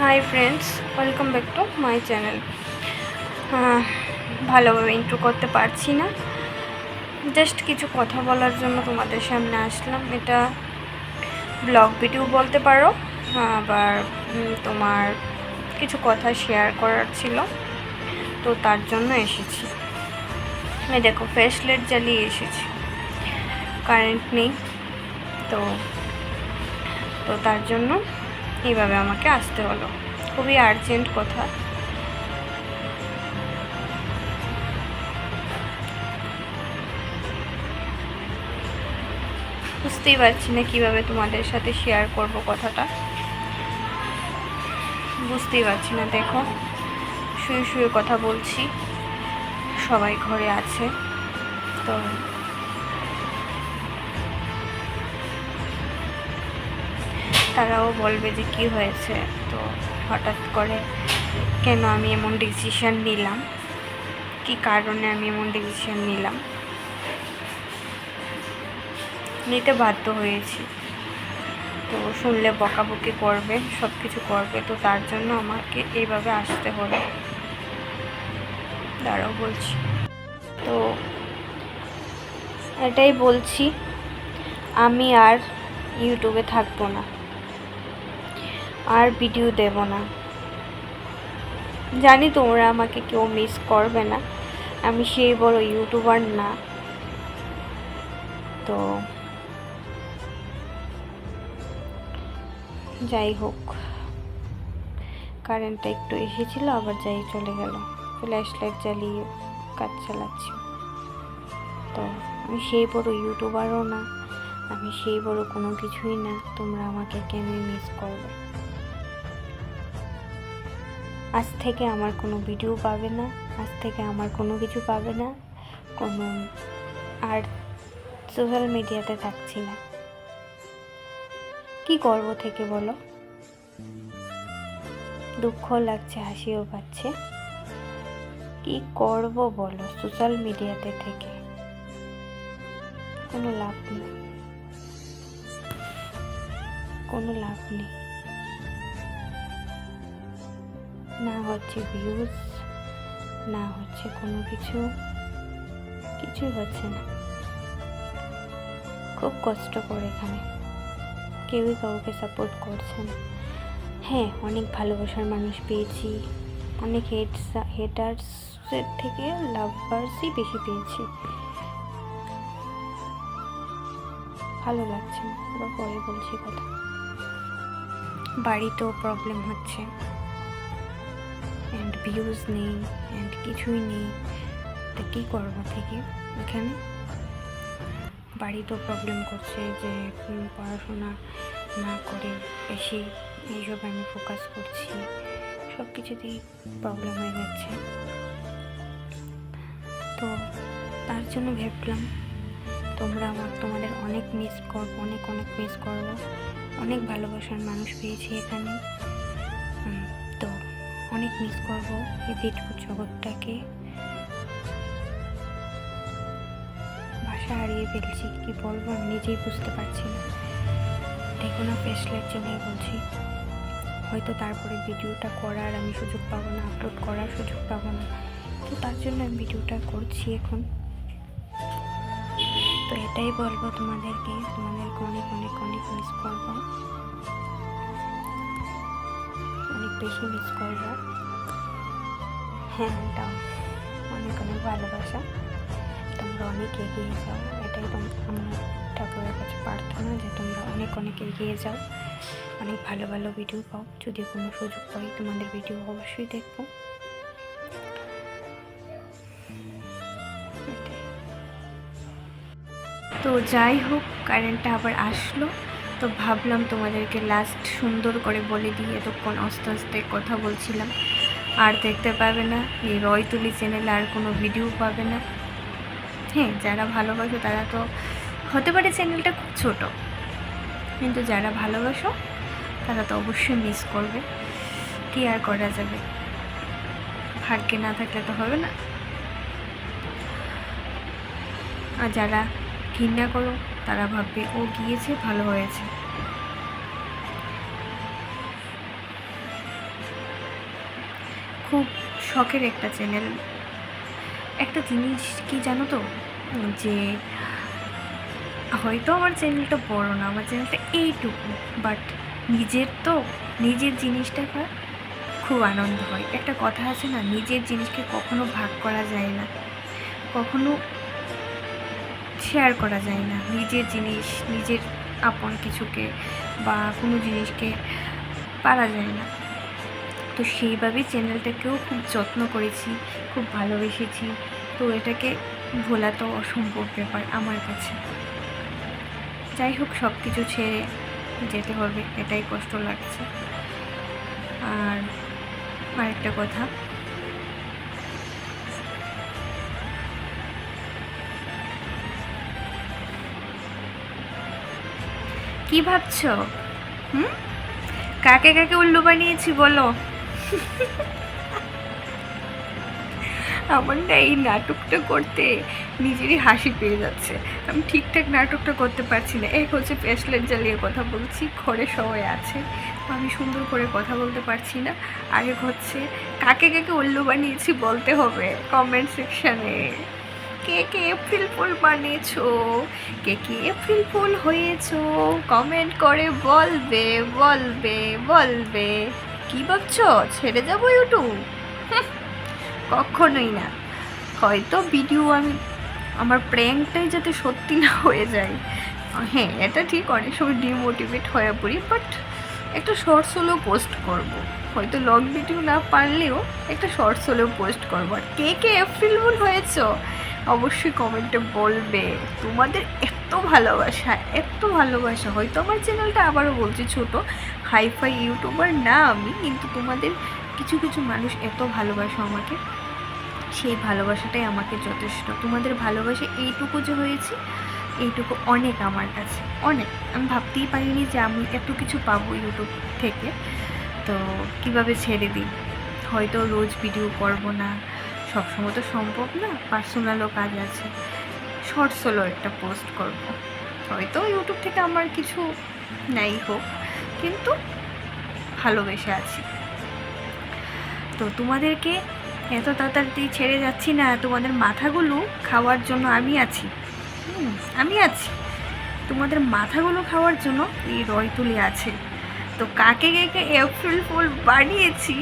Hi friends welcome back to my channel ভালোভাবে intro করতে পারছি না। জাস্ট কিছু কথা বলার জন্য তোমাদের সামনে আসলাম। এটা ব্লগ ভিডিও বলতে পারো। আবার তোমার কিছু কথা শেয়ার করার ছিল। তো তার জন্য এসেছি। এই দেখো ফ্রেশ লাইট জ্বালিয়ে এসেছি। কারেন্ট নেই। তো তো তার জন্য এইভাবে আমাকে আসতে হলো। খুবই আর্জেন্ট কথা। বুঝতেই পারছি না কীভাবে তোমাদের সাথে শেয়ার করব কথাটা। বুঝতেই পারছি না, দেখো। শুয়ে শুয়ে কথা বলছি। সবাই ঘরে আছে। তো তারাও বলবে যে কি হয়েছে। তো হঠাৎ করে কেন আমি এমন ডিসিশন নিলাম? কি কারণে আমি এমন ডিসিশন নিলাম? নিতে বাধ্য হয়েছি। তো শুনলে বকাবকি করবে সব কিছু করবে। তো তার জন্য আমাকে এইভাবে আসতে হলো। দাঁড়াও বলছি। তো এটাই বলছি, আমি আর ইউটিউবে থাকব না। আর ভিডিও দেব না। জানি তোমরা আমাকে কেউ মিস করবে না। আমি সেই বড় ইউটিউবার না। তো যাই হোক কারেন্টটা একটু এসেছিল, আবার যাই চলে গেল। ফ্ল্যাশ লাইট জ্বালিয়ে কাজ চালাচ্ছি। তো আমি সেই বড় ইউটিউবারও না। আমি সেই বড় কোনো কিছুই না। তোমরা আমাকে কেন মিস করবে? আজ থেকে আমার কোনো ভিডিও পাবে না, আজ থেকে আমার কোনো কিছু পাবে না, কোনো আর সোশ্যাল মিডিয়াতে থাকছি না। কি করব থেকে বলো? দুঃখ লাগছে, হাসিও পাচ্ছে। কি করব বলো সোশ্যাল মিডিয়াতে থেকে? কোনো লাভ নেই। কোনো লাভ নেই। না হচ্ছে ভিউজ না হচ্ছে কোনো কিছু, কিছুই হচ্ছে না। খুব কষ্ট করে এখানে। কেউই কাউকে সাপোর্ট করছে না। হ্যাঁ অনেক ভালোবাসার মানুষ পেয়েছি। অনেক হেটস হেটার্সের থেকে লাভার্সই বেশি পেয়েছি। ভালো লাগছে না। পরে বলছি কথা। বাড়িতেও প্রবলেম হচ্ছে। অ্যান্ড ভিউজ নেই অ্যান্ড কিছুই নেই। তা কী করব থেকে? এখানে বাড়িতেও প্রবলেম করছে যে পড়াশোনা না করে বেশি এইসব আমি ফোকাস করছি। সব কিছুতেই প্রবলেম হয়ে যাচ্ছে। তো তার জন্য ভাবলাম তোমরা আমার, তোমাদের অনেক মিস করব অনেক অনেক মিস করব। অনেক ভালোবাসার মানুষ পেয়েছি এখানে। অনেক মিস করব এই বিদ্যুৎ জগৎটাকে। ভাষা হারিয়ে ফেলছি, কি বলব আমি নিজেই বুঝতে পারছি না। দেখো না ফেসলাইট জন্যই বলছি। হয়তো তারপরে ভিডিওটা করার আমি সুযোগ পাবো না আপলোড করার সুযোগ পাবো না। তো তার জন্য আমি ভিডিওটা করছি এখন। তো এটাই বলব তোমাদেরকে তোমাদেরকে অনেক অনেক অনেক মিস করব। বেশি মিস করব হ্যাঁ দাও অনেক অনেক ভালোবাসা। তোমরা অনেক এগিয়ে যাও। এটাই আমার ঠাকুরের কাছে প্রার্থনা যে তোমরা অনেক অনেক এগিয়ে যাও। অনেক ভালো ভালো ভিডিও পাও। যদি কোনো সুযোগ পাই, তোমাদের ভিডিও অবশ্যই দেখব। তো যাই হোক কারেন্টটা আবার আসলো। তো ভাবলাম তোমাদেরকে লাস্ট সুন্দর করে বলে দিই, এতক্ষণ আস্তে আস্তে কথা বলছিলাম। আর দেখতে পাবে না, এই রয় তুলি চ্যানেলে আর কোনো ভিডিও পাবে না। হ্যাঁ যারা ভালোবাসো তারা তো, হতে পারে চ্যানেলটা খুব ছোটো, কিন্তু যারা ভালোবাসো তারা তো অবশ্যই মিস করবে। কি আর করা যাবে? ভাগ্যে না থাকলে তো হবে না। আর যারা ঘৃণা করো তারা ভাববে, ও গিয়েছে, ভালো হয়েছে। খুব শখের একটা চ্যানেল। একটা জিনিস কি জানো তো? যে হয়তো আমার চ্যানেলটা বড় না, আমার চ্যানেলটা এইটুকু, বাট নিজের তো, নিজের জিনিসটা খুব আনন্দ হয়। একটা কথা আছে না, নিজের জিনিসকে কখনো ভাগ করা যায় না। কখনো শেয়ার করা যায় না। নিজের জিনিস, নিজের আপন কিছুকে বা কোনো জিনিসকে পারা যায় না। তো সেইভাবেই চ্যানেলটাকেও খুব যত্ন করেছি, খুব ভালোবেসেছি। তো এটাকে ভোলা তো অসম্ভব ব্যাপার আমার কাছে। যাই হোক সব কিছু ছেড়ে যেতে হবে, এটাই কষ্ট লাগছে। আর আরেকটা কথা কি ভাবছ? হুম? কাকে কাকে উল্লু বানিয়েছি বলো? আমার না এই নাটকটা করতে নিজেরই হাসি পেয়ে যাচ্ছে। আমি ঠিকঠাক নাটকটা করতে পারছি না। এক হচ্ছে প্যাসলেট জ্বালিয়ে কথা বলছি, ঘরে সবাই আছে আমি সুন্দর করে কথা বলতে পারছি না। আরেক হচ্ছে, কাকে কাকে উল্লু বানিয়েছি বলতে হবে? কমেন্ট সেকশানে কে কে এপ্রিল ফুল বানিয়েছো? কে কে এপ্রিল ফুল হয়েছো? কমেন্ট করে বলবে বলবে বলবে। কি ভাবছ? ছেড়ে যাব ইউটিউব? কখনোই না। হয়তো ভিডিও আমি, আমার প্র্যাঙ্কটাই যাতে সত্যি না হয়ে যায়। হ্যাঁ এটা ঠিক, অনেক সময় ডিমোটিভেট হয়ে পড়ি বাট একটা শর্টস হলেও পোস্ট করব। হয়তো লং ভিডিও না পারলেও একটা শর্টস হলেও পোস্ট করব। আর কে কে এপ্রিল ফুল হয়েছো? অবশ্যই কমেন্টে বলবে। তোমাদের এত ভালোবাসা এত ভালোবাসা। হয়তো আমার চ্যানেলটা আবারও বলছি ছোট, হাইফাই ইউটিউবার না আমি, কিন্তু তোমাদের কিছু কিছু মানুষ এত ভালোবাসো আমাকে। সেই ভালোবাসাটাই আমাকে যথেষ্ট। তোমাদের ভালোবাসা এইটুকু যে হয়েছে, এইটুকু অনেক আমার কাছে। অনেক। আমি ভাবতেই পারিনি যে আমি এত কিছু পাবো ইউটিউব থেকে। তো কীভাবে ছেড়ে দিই? হয়তো রোজ ভিডিও করব না। সবসময় তো সম্ভব না পার্সোনালও কাজ আছে। শর্টস হলো একটা পোস্ট করব। হয়তো ইউটিউব থেকে আমার কিছু নাই হোক, কিন্তু ভালোবেসে আছি। তো তোমাদেরকে এত তাড়াতাড়ি ছেড়ে যাচ্ছি না, তোমাদের মাথাগুলো খাওয়ার জন্য আমি আছি। আমি আছি। তোমাদের মাথাগুলো খাওয়ার জন্য এই রয় রয়তুলি আছে। তো কাকে কাকে এপ্রিল ফুল বানিয়েছি,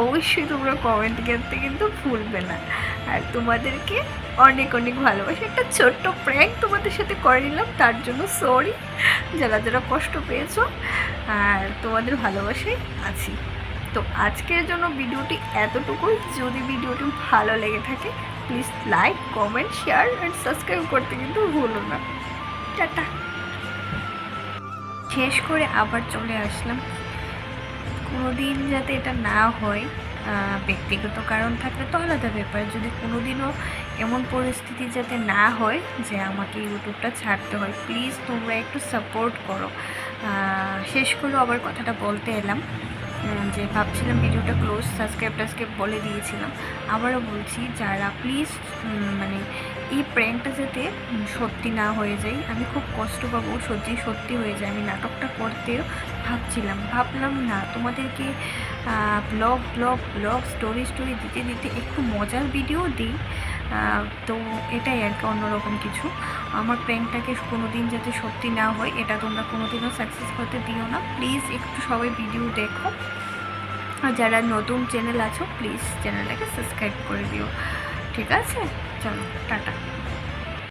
অবশ্যই তোমরা কমেন্ট করতে কিন্তু ভুলবে না। আর তোমাদেরকে অনেক অনেক ভালোবাসি। একটা ছোট্ট প্র্যাঙ্ক তোমাদের সাথে করে নিলাম, তার জন্য সরি যারা যারা কষ্ট পেয়েছ, আর তোমাদের ভালোবাসায় আছি। তো আজকের জন্য ভিডিওটি এতটুকুই। যদি ভিডিওটি ভালো লেগে থাকে please like comment share and subscribe করতে কিন্তু ভুলো না। টাটা। শেষ করে আবার চলে আসলাম। কোনো দিন যাতে এটা না হয় ব্যক্তিগত কারণ থাকলে তো আলাদা ব্যাপার। যদি কোনো দিনও এমন পরিস্থিতি যাতে না হয় যে আমাকে ইউটিউবটা ছাড়তে হয়, প্লিজ তোমরা একটু সাপোর্ট করো। শেষ করলেও আবার কথাটা বলতে এলাম যে ভাবছিলাম ভিডিওটা ক্লোজ সাবস্ক্রাইব টাস্ক্রাইব বলে দিয়েছিলাম। আবারও বলছি, যারা প্লিজ মানে এই প্র্যাঙ্কটা যাতে সত্যি না হয়ে যায়, আমি খুব কষ্ট পাবো, সত্যি সত্যি হয়ে যায়। আমি নাটকটা করতেও ভাবছিলাম। ভাবলাম, না, তোমাদেরকে blog blog blog story story দিতে দিতে একটু মজার ভিডিও দিই। তো এটাই আর কি, অন্যরকম কিছু। আমার প্র্যাঙ্কটাকে কোনো দিন যাতে সত্যি না হয়, এটা তোমরা কোনো দিনও সাকসেস করতে দিও না। প্লিজ একটু সবাই ভিডিও দেখো। আর যারা নতুন চ্যানেল আছো প্লিজ চ্যানেলটাকে সাবস্ক্রাইব করে দিও। ঠিক আছে? চলো টাটা।